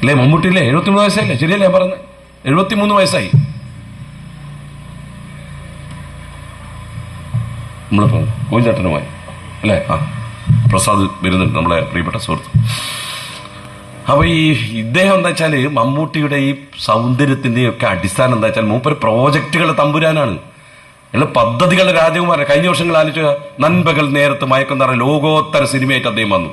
അല്ലേ മമ്മൂട്ടി അല്ലേ എഴുപത്തിമൂന്ന് വയസ്സായില്ലേ? ശരിയല്ലേ ഞാൻ പറഞ്ഞത്? എഴുപത്തിമൂന്ന് വയസ്സായി. നമ്മളിപ്പോ കോഞ്ചേട്ടനുമായി അല്ലേ? ആ പ്രസാദ് വരുന്നുണ്ട് നമ്മളെ പ്രിയപ്പെട്ട സുഹൃത്ത്. അപ്പൊ ഈ ഇദ്ദേഹം എന്താ വെച്ചാൽ മമ്മൂട്ടിയുടെ ഈ സൗന്ദര്യത്തിന്റെയും ഒക്കെ അടിസ്ഥാനം എന്താ വെച്ചാൽ മൂപ്പര് പ്രോജക്റ്റുകളുടെ തമ്പുരാനാണ്. അയാൾ പദ്ധതികളുടെ രാജകുമാരൻ കഴിഞ്ഞ വർഷങ്ങൾ ആലോചിച്ച നൻപകൽ നേരത്ത് മയക്കം നിറ ലോകോത്തര സിനിമയായിട്ട് അദ്ദേഹം വന്നു.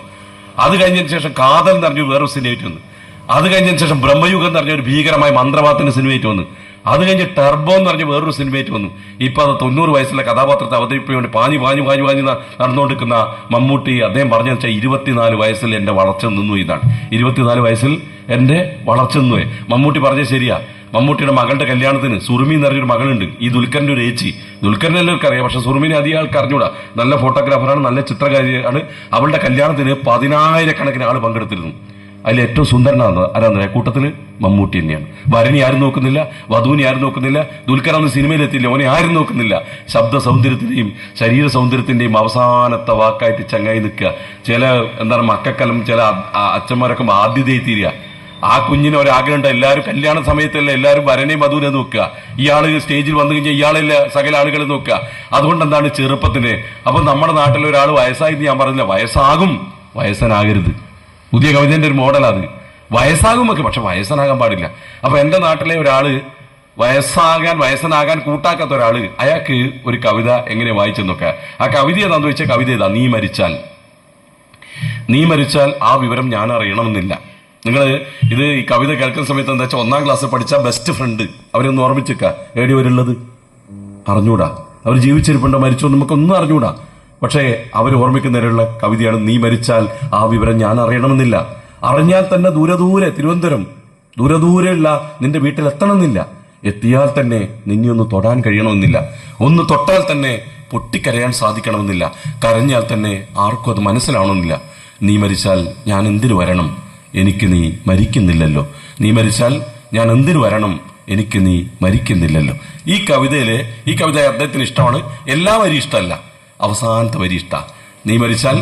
അത് കഴിഞ്ഞതിന് ശേഷം കാതൽ എന്ന് പറഞ്ഞു വേറൊരു സിനിമയായിട്ട് വന്നു. അത് കഴിഞ്ഞതിന് ശേഷം ബ്രഹ്മയുഗം എന്ന് പറഞ്ഞ ഒരു ഭീകരമായ മന്ത്രവാദത്തിന്റെ സിനിമയായിട്ട് വന്നു. അത് കഴിഞ്ഞ് ടെർബോ എന്ന് പറഞ്ഞ വേറൊരു സിനിമയായിട്ട് വന്നു. ഇപ്പൊ അത് തൊണ്ണൂറ് വയസ്സിലെ കഥാപാത്രത്തെ അവതരിപ്പിക്കാൻ വേണ്ടി പാഞ്ഞു പാഞ്ഞു പാഞ്ഞു പാഞ്ഞു നടന്നുകൊണ്ടിരിക്കുന്ന മമ്മൂട്ടി അദ്ദേഹം പറഞ്ഞു വെച്ചാൽ ഇരുപത്തിനാല് വയസ്സിൽ എന്റെ വളർച്ച നിന്നു ഇതാണ്. ഇരുപത്തിനാല് വയസ്സിൽ എന്റെ വളർച്ച നിന്നു. മമ്മൂട്ടി പറഞ്ഞത് ശരിയാ. മമ്മൂട്ടിയുടെ മകളുടെ കല്യാണത്തിന് സുറുമി എന്ന് പറഞ്ഞൊരു മകളുണ്ട്. ഈ ദുൽഖറിന്റെ ഒരു ഏച്ചി. ദുൽഖറിനെ എല്ലാവർക്കും അറിയാം. പക്ഷെ സുറുമിനെ അധികം ആൾക്ക് അറിഞ്ഞൂടാ നല്ല ഫോട്ടോഗ്രാഫറാണ് നല്ല ചിത്രകാരിയാണ്. അവളുടെ കല്യാണത്തിന് പതിനായിരക്കണക്കിന് ആൾ പങ്കെടുത്തിരുന്നു. അതിൽ ഏറ്റവും സുന്ദരനാണ് ആരാന്ന് കൂട്ടത്തിൽ മമ്മൂട്ടി തന്നെയാണ്. വരനെ ആരും നോക്കുന്നില്ല വധുവിനെ ആരും നോക്കുന്നില്ല ദുൽഖർ അന്ന് സിനിമയിലെത്തില്ല ഓനെ ആരും നോക്കുന്നില്ല. ശബ്ദ സൗന്ദര്യത്തിന്റെയും ശരീര സൗന്ദര്യത്തിന്റെയും അവസാനത്തെ വാക്കായിട്ട് ചങ്ങായി നിൽക്കുക. ചില എന്താണ് മക്കക്കലം ചില അച്ഛന്മാരൊക്കെ ആദ്യതയായി തീരുക. ആ കുഞ്ഞിന് ഒരാഗ്രഹം ഉണ്ട് എല്ലാവരും കല്യാണ സമയത്തല്ല എല്ലാവരും വരനെയും വധുവിനെ നോക്കുക. ഇയാൾ സ്റ്റേജിൽ വന്നു കഴിഞ്ഞാൽ ഇയാളില്ല സകല ആളുകളെ നോക്കുക. അതുകൊണ്ട് എന്താണ് ചെറുപ്പത്തിന് അപ്പൊ നമ്മുടെ നാട്ടിലെ ഒരാൾ വയസ്സായി ഞാൻ പറഞ്ഞില്ല വയസ്സാകും വയസ്സനാകരുത്. പുതിയ കവിതേന്റെ ഒരു മോഡലാണ് വയസ്സാകുമൊക്കെ പക്ഷെ വയസ്സനാകാൻ പാടില്ല. അപ്പൊ എന്റെ നാട്ടിലെ ഒരാൾ വയസ്സാകാൻ വയസ്സനാകാൻ കൂട്ടാക്കാത്ത ഒരാൾ അയാൾക്ക് ഒരു കവിത എങ്ങനെ വായിച്ചെന്നൊക്കെ. ആ കവിത ഏതാന്ന് ചോദിച്ചാൽ കവിത ഏതാ? നീ മരിച്ചാൽ. നീ മരിച്ചാൽ ആ വിവരം ഞാൻ അറിയണമെന്നില്ല. നിങ്ങൾ ഇത് ഈ കവിത കേൾക്കുന്ന സമയത്ത് എന്താ വെച്ചാൽ ഒന്നാം ക്ലാസ് പഠിച്ച ബെസ്റ്റ് ഫ്രണ്ട് അവരൊന്ന് ഓർമ്മിച്ചേക്കാ. എവിടെ വരുള്ളത് അറിഞ്ഞൂടാ. അവർ ജീവിച്ചിരിപ്പുണ്ടോ മരിച്ചോ നമുക്കൊന്നും അറിഞ്ഞൂടാ. പക്ഷേ അവർ ഓർമ്മിക്കുന്നതിനുള്ള കവിതയാണ് നീ മരിച്ചാൽ ആ വിവരം ഞാൻ അറിയണമെന്നില്ല. അറിഞ്ഞാൽ തന്നെ ദൂരദൂരെ ദൂരെ തിരുവനന്തപുരം ദൂരെ നിന്റെ വീട്ടിൽ എത്തണമെന്നില്ല. എത്തിയാൽ തന്നെ നിന്നെ ഒന്ന് തൊടാൻ കഴിയണമെന്നില്ല. ഒന്ന് തൊട്ടാൽ തന്നെ പൊട്ടിക്കരയാൻ സാധിക്കണമെന്നില്ല. കരഞ്ഞാൽ തന്നെ ആർക്കും അത് മനസ്സിലാവണമെന്നില്ല. നീ മരിച്ചാൽ ഞാൻ എന്തിനു വരണം? എനിക്ക് നീ മരിക്കുന്നില്ലല്ലോ. നീ മരിച്ചാൽ ഞാൻ എന്തിനു വരണം? എനിക്ക് നീ മരിക്കുന്നില്ലല്ലോ. ഈ കവിതയിൽ ഈ കവിത അദ്ദേഹത്തിന് ഇഷ്ടമാണ്. എല്ലാ വരി ഇഷ്ടമല്ല. അവസാനത്തെ വരി ഇഷ്ട നീ മരിച്ചാൽ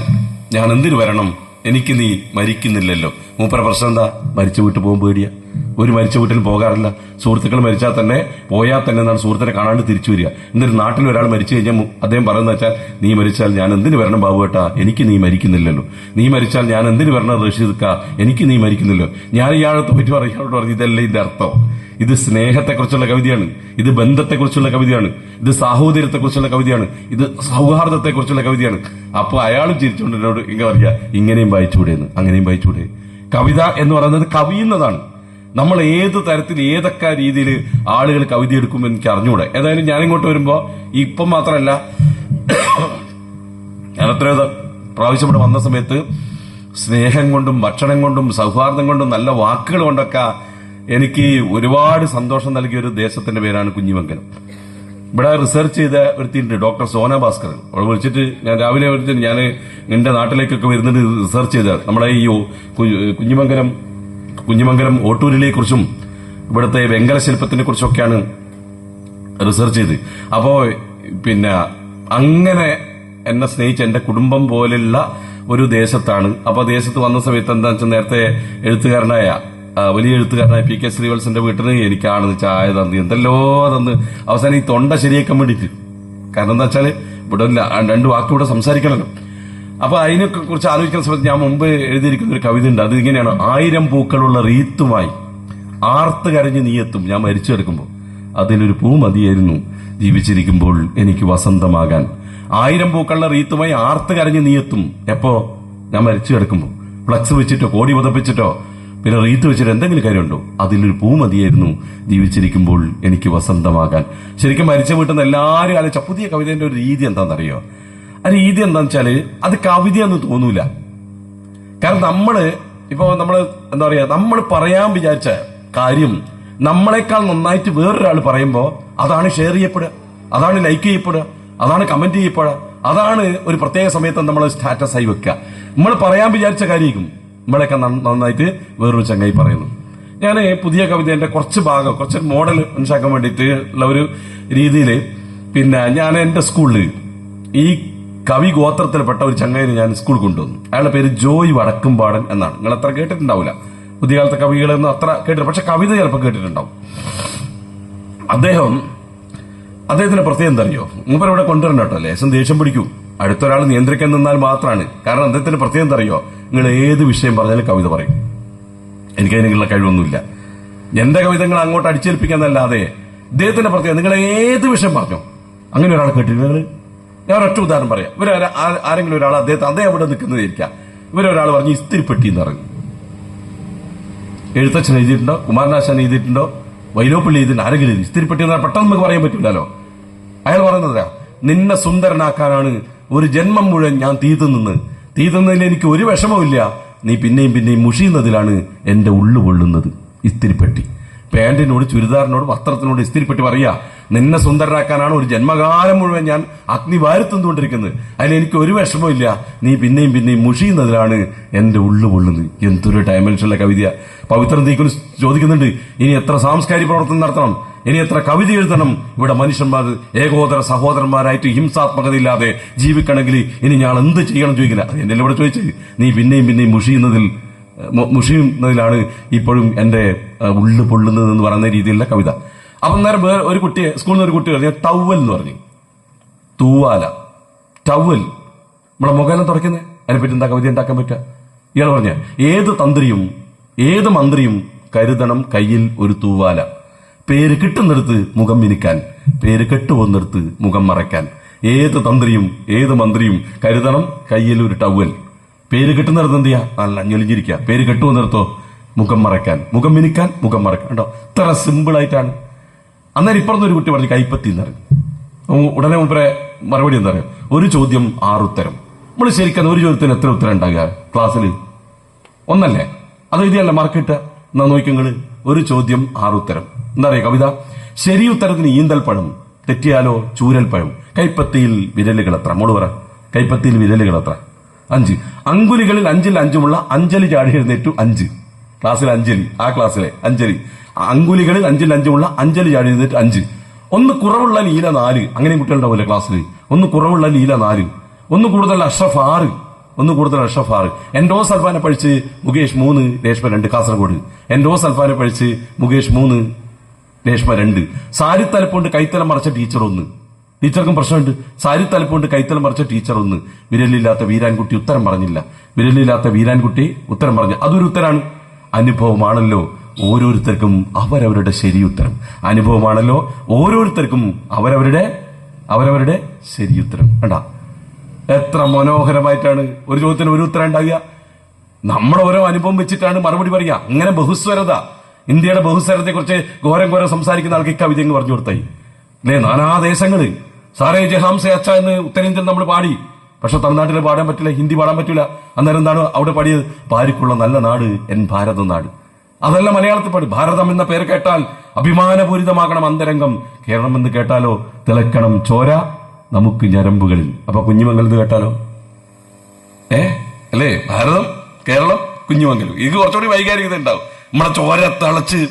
ഞാൻ എന്തിനു വരണം? എനിക്ക് നീ മരിക്കുന്നില്ലല്ലോ. മൂപ്പര പ്രശ്നം എന്താ? മരിച്ചു വിട്ടു പോകുമ്പോൾ പേടിയാ. ഒരു മരിച്ച വീട്ടിൽ പോകാറില്ല. സുഹൃത്തുക്കൾ മരിച്ചാൽ തന്നെ പോയാൽ തന്നെ എന്നാണ് സുഹൃത്തിനെ കാണാണ്ട് തിരിച്ചു വരിക. എന്നിട്ട് നാട്ടിൽ ഒരാൾ മരിച്ചു കഴിഞ്ഞാൽ അദ്ദേഹം പറയുന്നത് വെച്ചാൽ നീ മരിച്ചാൽ ഞാൻ എന്തിനു വരണം ബാബു കേട്ടാ എനിക്ക് നീ മരിക്കുന്നില്ലല്ലോ. നീ മരിച്ചാൽ ഞാൻ എന്തിനു വരണം റഷീദ്ക്ക എനിക്ക് നീ മരിക്കുന്നില്ലോ ഞാൻ ഇയാളെ പറ്റി പറയാനോട് പറഞ്ഞു ഇതല്ല ഇതിന്റെ അർത്ഥം. ഇത് സ്നേഹത്തെക്കുറിച്ചുള്ള കവിതയാണ്. ഇത് ബന്ധത്തെക്കുറിച്ചുള്ള കവിതയാണ്. ഇത് സാഹോദര്യത്തെക്കുറിച്ചുള്ള കവിതയാണ്. ഇത് സൗഹാർദ്ദത്തെക്കുറിച്ചുള്ള കവിതയാണ്. അപ്പോൾ അയാളും ചിരിച്ചുകൊണ്ട് എന്നോട് ഇങ്ങനെ പറയാ ഇങ്ങനെയും വായിച്ചുകൂടെ എന്ന്. അങ്ങനെയും വായിച്ചുകൂടെ. കവിത എന്ന് പറയുന്നത് കവിയുന്നതാണ് നമ്മൾ ഏത് തരത്തിൽ ഏതൊക്കെ രീതിയിൽ ആളുകൾ കവിത എടുക്കുമ്പോൾ എനിക്ക് അറിഞ്ഞൂടെ. ഏതായാലും ഞാനിങ്ങോട്ട് വരുമ്പോൾ ഇപ്പം മാത്രമല്ല ഞാൻ എത്രയോ പ്രാവശ്യം ഇവിടെ വന്ന സമയത്ത് സ്നേഹം കൊണ്ടും ഭക്ഷണം കൊണ്ടും സൗഹാർദ്ദം കൊണ്ടും നല്ല വാക്കുകൾ കൊണ്ടൊക്കെ എനിക്ക് ഒരുപാട് സന്തോഷം നൽകിയ ഒരു ദേശത്തിന്റെ പേരാണ് കുഞ്ഞിമംഗലം. ഇവിടെ റിസർച്ച് ചെയ്ത ഒരുത്തിണ്ട് ഡോക്ടർ സോന ഭാസ്കർ അവൾ വിളിച്ചിട്ട് ഞാൻ രാവിലെ വിളിച്ചിട്ട് ഞാൻ എന്റെ നാട്ടിലേക്കൊക്കെ വരുന്നത് റിസർച്ച് ചെയ്ത നമ്മളെ ഈ കുഞ്ഞിമംഗലം കുഞ്ഞിമംഗലം ഓട്ടൂരിനെ കുറിച്ചും ഇവിടുത്തെ വെങ്കല ശില്പത്തിനെ കുറിച്ചൊക്കെയാണ് റിസർച്ച് ചെയ്ത്. അപ്പോ പിന്നെ അങ്ങനെ എന്നെ സ്നേഹിച്ച എന്റെ കുടുംബം പോലുള്ള ഒരു ദേശത്താണ്. അപ്പൊ ദേശത്ത് വന്ന സമയത്ത് എന്താ വെച്ചാൽ നേരത്തെ എഴുത്തുകാരനായ വലിയ എഴുത്തുകാരനായ പി കെ ശ്രീവത്സന്റെ വീട്ടിന് എനിക്കാണ് ചായ തന്നു എന്തല്ലോ തന്ന് അവസാനം ഈ തൊണ്ട ശരിയാക്കാൻ വേണ്ടിയിട്ട്. കാരണം എന്താ വെച്ചാൽ ഇവിടെ രണ്ടു വാക്ക് ഇവിടെ സംസാരിക്കണമല്ലോ അപ്പൊ അതിനൊക്കെ കുറിച്ച് ആലോചിക്കുന്ന സമയത്ത് ഞാൻ മുമ്പ് എഴുതിയിരിക്കുന്ന ഒരു കവിത ഉണ്ട്. അത് ഇങ്ങനെയാണ് ആയിരം പൂക്കളുള്ള റീത്തുമായി ആർത്ത് കരഞ്ഞ് നീയെത്തും. ഞാൻ മരിച്ചു കിടക്കുമ്പോൾ അതിലൊരു പൂ മതിയായിരുന്നു. ജീവിച്ചിരിക്കുമ്പോൾ എനിക്ക് വസന്തമാകാൻ. ആയിരം പൂക്കളുടെ റീത്തുമായി ആർത്ത് കരഞ്ഞ് നീയെത്തും. എപ്പോ? ഞാൻ മരിച്ചു കിടക്കുമ്പോൾ ഫ്ലക്സ് വെച്ചിട്ടോ കോടി പതപ്പിച്ചിട്ടോ പിന്നെ റീത്ത് വെച്ചിട്ട് എന്തെങ്കിലും കാര്യമുണ്ടോ? അതിലൊരു പൂ മതിയായിരുന്നു. ജീവിച്ചിരിക്കുമ്പോൾ എനിക്ക് വസന്തമാകാൻ. ശരിക്കും മരിച്ച വീട്ടിൽ നിന്ന് എല്ലാവരും ആലോചിച്ച പുതിയ കവിതയുടെ ഒരു രീതി എന്താണെന്നറിയോ? ആ രീതി എന്താണെന്ന് വെച്ചാൽ അത് കവിതയെന്ന് തോന്നൂല. കാരണം നമ്മൾ ഇപ്പൊ നമ്മൾ എന്താ പറയാ നമ്മൾ പറയാൻ വിചാരിച്ച കാര്യം നമ്മളെക്കാൾ നന്നായിട്ട് വേറൊരാൾ പറയുമ്പോൾ അതാണ് ഷെയർ ചെയ്യപ്പെടുക അതാണ് ലൈക്ക് ചെയ്യപ്പെടുക അതാണ് കമന്റ് ചെയ്യപ്പെടുക അതാണ് ഒരു പ്രത്യേക സമയത്ത് നമ്മൾ സ്റ്റാറ്റസ് ആയി വെക്കുക. നമ്മൾ പറയാൻ വിചാരിച്ച കാര്യമായിരിക്കും നമ്മളെയൊക്കെ നന്നായിട്ട് വേറൊരു ചങ്ങായി പറയുന്നു ഞാൻ പുതിയ കവിതയുടെ കുറച്ച് ഭാഗം കുറച്ച് മോഡൽ മനസ്സിലാക്കാൻ വേണ്ടിയിട്ട് ഉള്ള ഒരു രീതിയിൽ പിന്നെ ഞാൻ എന്റെ സ്കൂളിൽ ഈ കവി ഗോത്രത്തിൽപ്പെട്ട ഒരു ചങ്ങായിനെ ഞാൻ സ്കൂളിൽ കൊണ്ടുവന്നു. അയാളുടെ പേര് ജോയ് വടക്കുംപാടൻ എന്നാണ്. നിങ്ങൾ അത്ര കേട്ടിട്ടുണ്ടാവില്ല. പുതിയകാലത്തെ കവികളൊന്നും അത്ര കേട്ടിട്ടില്ല. പക്ഷെ കവിത ചിലപ്പോൾ കേട്ടിട്ടുണ്ടാവും. അദ്ദേഹം അദ്ദേഹത്തിന്റെ പ്രത്യേകം എന്താ അറിയോ മൂപ്പർ ഇവിടെ കൊണ്ടുവരണം കേട്ടോ. ലേശം ദേഷ്യം പിടിക്കൂ. അടുത്തൊരാൾ നിയന്ത്രിക്കാൻ നിന്നാൽ മാത്രമാണ്. കാരണം അദ്ദേഹത്തിന്റെ പ്രത്യേകം എന്താ അറിയോ നിങ്ങൾ ഏത് വിഷയം പറഞ്ഞാലും കവിത പറയും. എനിക്ക് അതിനുള്ള കഴിവൊന്നുമില്ല. എന്റെ കവിതകൾ അങ്ങോട്ട് അടിച്ചേൽപ്പിക്കാന്നല്ലാതെ ഇദ്ദേഹത്തിന്റെ പ്രത്യേകം നിങ്ങൾ ഏത് വിഷയം പറഞ്ഞോ? അങ്ങനെ ഒരാൾ കേട്ടിട്ടുണ്ട് ഞാൻ ഒരൊറ്റ ഉദാഹരണം പറയാം. ഇവർ ആരെങ്കിലും ഒരാൾ അദ്ദേഹത്തെ അതേ അവിടെ നിൽക്കുന്നത് ഇരിക്കാം. ഇവരൊരാൾ പറഞ്ഞ് ഇസ്തിരിപ്പെട്ടി എന്ന് പറഞ്ഞു എഴുത്തച്ഛൻ എഴുതിയിട്ടുണ്ടോ? കുമാരനാശാൻ എഴുതിയിട്ടുണ്ടോ? വൈലോപ്പള്ളി എഴുതിയിട്ടുണ്ട്? ആരെങ്കിലും ഇസ്തിരിപ്പെട്ടി എന്ന് പെട്ടെന്ന് നമുക്ക് പറയാൻ പറ്റില്ലല്ലോ അയാൾ പറയുന്നതാ നിന്നെ സുന്ദരനാക്കാനാണ് ഒരു ജന്മം മുഴുവൻ ഞാൻ തീതു നിന്ന് തീതുന്നതിൽ എനിക്ക് ഒരു വിഷമവുമില്ല. നീ പിന്നെയും പിന്നെയും മുഷിയുന്നതിലാണ് എന്റെ ഉള്ളു കൊള്ളുന്നത്. ഇസ്തിരിപ്പെട്ടി പാന്റിനോട് ചുരിദാറിനോട് വസ്ത്രത്തിനോട് ഇസ്തിരിപ്പെട്ട് പറയുക നിന്നെ സുന്ദരനാക്കാനാണ് ഒരു ജന്മകാലം മുഴുവൻ ഞാൻ അഗ്നി വാരുത്തുകൊണ്ടിരിക്കുന്നത് അതിൽ എനിക്ക് ഒരു വിഷമമില്ല നീ പിന്നെയും പിന്നെയും മുഷിയുന്നതിലാണ് എന്റെ ഉള്ളു പൊള്ളുന്നത്. എന്തൊരു ഡയമെൻഷനിലെ കവിത പവിത്രൻ തീക്കുൽ ചോദിക്കുന്നുണ്ട് ഇനി എത്ര സാംസ്കാരിക പ്രവർത്തനം നടത്തണം? ഇനി എത്ര കവിത എഴുതണം? ഇവിടെ മനുഷ്യന്മാർ ഏകോദര സഹോദരന്മാരായിട്ട് ഹിംസാത്മകതയില്ലാതെ ജീവിക്കണമെങ്കിൽ ഇനി ഞാൻ എന്ത് ചെയ്യണം ചോദിക്കില്ല. അത് എന്നെ ഇവിടെ ചോദിച്ചത്? നീ പിന്നെയും പിന്നെയും മുഷിയുന്നതിൽ മുഷിയുന്നതിലാണ് ഇപ്പോഴും അഹ്, ഉള്ളു പൊള്ളുന്നത് എന്ന് പറയുന്ന രീതിയിലുള്ള കവിത. അപ്പം നേരം വേറെ ഒരു കുട്ടി സ്കൂളിൽ നിന്ന് ഒരു കുട്ടി പറഞ്ഞു ടവൽ എന്ന് പറഞ്ഞു. തൂവാല. ടവൽ. നമ്മളെ മുഖേന തുടയ്ക്കുന്നത് അതിനെപ്പറ്റി എന്താ കവിത ഉണ്ടാക്കാൻ പറ്റുക? ഇയാൾ പറഞ്ഞ ഏത് തന്ത്രിയും ഏത് മന്ത്രിയും കരുതണം കയ്യിൽ ഒരു തൂവാല. പേര് കിട്ടുന്നിടത്ത് മുഖം മിനുക്കാൻ പേര് കെട്ടുപോകുന്നിടത്ത് മുഖം മറയ്ക്കാൻ. ഏത് തന്ത്രിയും ഏത് മന്ത്രിയും കരുതണം കയ്യിൽ ഒരു ടവൽ. പേര് കിട്ടുന്നിടത്ത് എന്ത് ചെയ്യാ? നല്ല ഞൊലിഞ്ഞിരിക്കുക. പേര് കെട്ടുപോകുന്നിടത്തോ മുഖം മറയ്ക്കാൻ. മുഖം മിനിക്കാൻ മുഖം മറയ്ക്കാൻ. കേട്ടോ ഇത്ര സിമ്പിൾ ആയിട്ടാണ്. അന്നേരം ഇപ്പുറത്ത് ഒരു കുട്ടി പറഞ്ഞു കൈപ്പത്തി എന്ന് പറഞ്ഞു. ഉടനെ മുമ്പേ മറുപടി എന്താ പറയുക ഒരു ചോദ്യം ആറ് ഉത്തരം. നമ്മൾ ശരിക്കും ഒരു ചോദ്യത്തിന് എത്ര ഉത്തരം ഉണ്ടാകുക ക്ലാസ്സിൽ ഒന്നല്ലേ? അത് എഴുതിയല്ല മാർക്കിട്ട് എന്നാ നോക്കിങ്ങൾ ഒരു ചോദ്യം ആറ് ഉത്തരം. എന്താ പറയുക കവിത? ശരി ഉത്തരത്തിന് ഈന്തൽ പഴം തെറ്റിയാലോ ചൂരൽ പഴം? കൈപ്പത്തിയിൽ വിരലുകൾ എത്ര മോൾ പറ കൈപ്പത്തിയിൽ വിരലുകൾ എത്ര അഞ്ച്. അങ്കുലികളിൽ അഞ്ചിൽ അഞ്ചുമുള്ള അഞ്ജലി ചാടി എഴുന്നേറ്റു അഞ്ച്. ക്ലാസ്സിൽ അഞ്ജലി ആ ക്ലാസ്സിലെ അഞ്ജലി. അങ്കുലികളിൽ അഞ്ചിൽ അഞ്ചുമുള്ള അഞ്ജലി ചാടി എഴുന്നേറ്റ് അഞ്ച്. ഒന്ന് കുറവുള്ള ലീല നാല്. അങ്ങനെ കുട്ടികളുണ്ടാവില്ല ക്ലാസ്സിൽ ഒന്ന് കുറവുള്ള ലീല നാല്. ഒന്ന് കൂടുതൽ അഷ്റഫ് ആറ്. ഒന്ന് കൂടുതൽ അഷ്റഫ് ആറ്. എൻഡോ സൽഫാനെ പഴിച്ച് മുകേഷ് മൂന്ന് രേഷ്മ രണ്ട് കാസർഗോഡ്. എൻഡോ സൽഫാനെ പഴിച്ച് മുകേഷ് മൂന്ന് രേഷ്മ രണ്ട്. സാരി തലപ്പുണ്ട് കൈത്തലം മറച്ച ടീച്ചർ ഒന്ന്. ടീച്ചർക്കും പ്രശ്നമുണ്ട്. സാരി തലപ്പുണ്ട് കൈത്തലം മറച്ച ടീച്ചർ ഒന്ന് വിരലില്ലാത്ത വീരാൻകുട്ടി ഉത്തരം പറഞ്ഞില്ല. വിരലില്ലാത്ത വീരാൻകുട്ടി ഉത്തരം പറഞ്ഞു. അതൊരു ഉത്തരാണ്. അനുഭവമാണല്ലോ ഓരോരുത്തർക്കും അവരവരുടെ ശരി ഉത്തരം അനുഭവമാണല്ലോ ഓരോരുത്തർക്കും അവരവരുടെ അവരവരുടെ ശരി ഉത്തരം വേണ്ട എത്ര മനോഹരമായിട്ടാണ് ഒരു ചോദ്യത്തിന് ഒരു ഉത്തരം ഉണ്ടാകുക നമ്മുടെ ഓരോ അനുഭവം വെച്ചിട്ടാണ് മറുപടി പറയുക. അങ്ങനെ ബഹുസ്വരത ഇന്ത്യയുടെ ബഹുസ്വരത്തെ കുറിച്ച് ഘോരം ഘോരം സംസാരിക്കുന്ന ആൾക്ക് കവിത പറഞ്ഞു കൊടുത്തായി. അല്ലേ നാനാദേശങ്ങൾ സാറേ ജഹാംസെ അച്ഛ എന്ന് ഉത്തരേന്ത്യയിൽ നമ്മൾ പാടി. പക്ഷെ തമിഴ്നാട്ടിൽ പാടാൻ പറ്റില്ല ഹിന്ദി പാടാൻ പറ്റില്ല. അന്നേരം എന്താണ് അവിടെ പാടിയത്? പാരിക്കുള്ള നല്ല നാട് എൻ ഭാരത നാട്. അതല്ല മലയാളത്തിൽ പാടി. ഭാരതം എന്ന പേര് കേട്ടാൽ അഭിമാനപൂരിതമാകണം അന്തരംഗം. കേരളം എന്ന് കേട്ടാലോ? തിളക്കണം ചോര നമുക്ക് ഞരമ്പുകളിൽ. അപ്പൊ കുഞ്ഞുമംഗലം എന്ന് കേട്ടാലോ? ഏ? അല്ലേ? ഭാരതം കേരളം കുഞ്ഞുമംഗലം. ഇത് കുറച്ചുകൂടി വൈകാരികത ഉണ്ടാവും. നമ്മളെ ചോര തിളച്ച്